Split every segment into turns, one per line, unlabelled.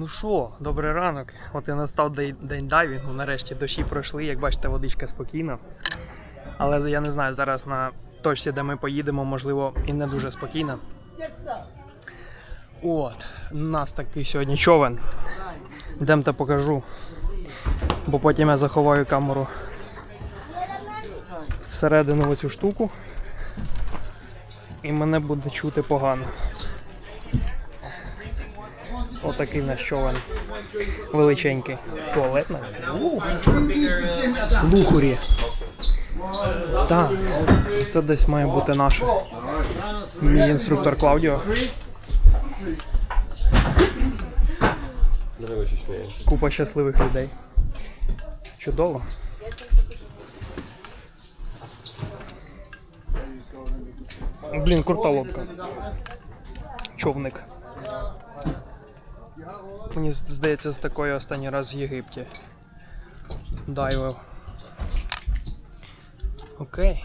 Ну що, добрий ранок. От і настав день, дайвінгу. Нарешті дощі пройшли, як бачите, водичка спокійна. Але я не знаю, зараз на точці, де ми поїдемо, можливо, і не дуже спокійна. От, у нас такий сьогодні човен. Йдемте покажу. Бо потім я заховаю камеру всередину оцю штуку. І мене буде чути погано. Отакий наш човен. Величенький. Туалетна. Лухурі. Так, це десь має бути наш мій інструктор Клаудіо. Купа щасливих людей. Чудово. Блін, крута лодка. Човник. Мені здається, з такою останній раз в Єгипті. Дайвив. Окей.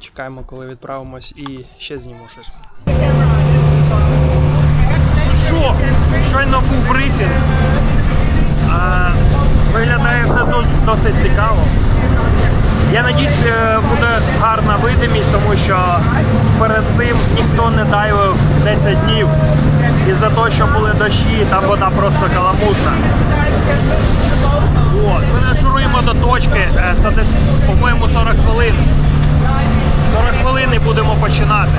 Чекаємо, коли відправимось і ще зніму щось. Що, щойно був брифінг. Виглядає все досить цікаво. Я надіюсь, е, буде гарна видимість, тому що перед цим ніхто не дайвив 10 днів. І за те, що були дощі, там вода просто каламутна. От, ми нашуруємо до точки, е, це десь, по-моєму, 40 хвилин. 40 хвилин і будемо починати.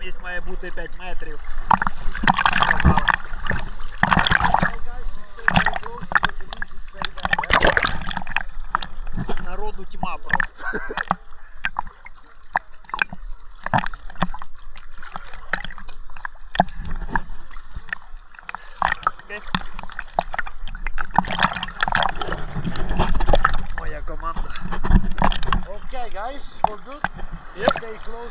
Видимість має бути 5 метрів. Народу тьма просто. Окей. Моя команда.
Okay, guys, all good? Stay close.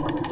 Thank you.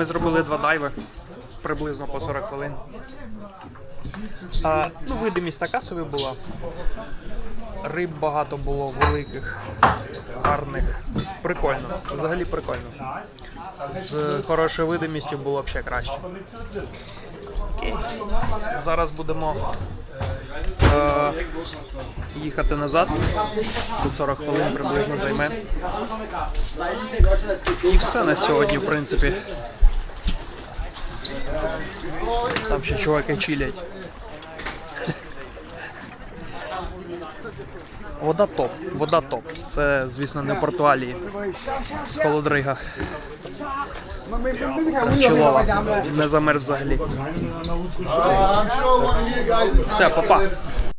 Ми зробили два дайви приблизно по 40 хвилин. А, ну, видимість така собі була. Риб багато було великих, гарних. Прикольно. Взагалі прикольно. З хорошою видимістю було б ще краще. Зараз будемо е, їхати назад. Це 40 хвилин приблизно займе. І все на сьогодні, в принципі. Там ще чуваки чилять. Вода топ, вода топ. Це, звісно, не Португалії. Холодрига. Чолова. Не замер взагалі. Все, папа.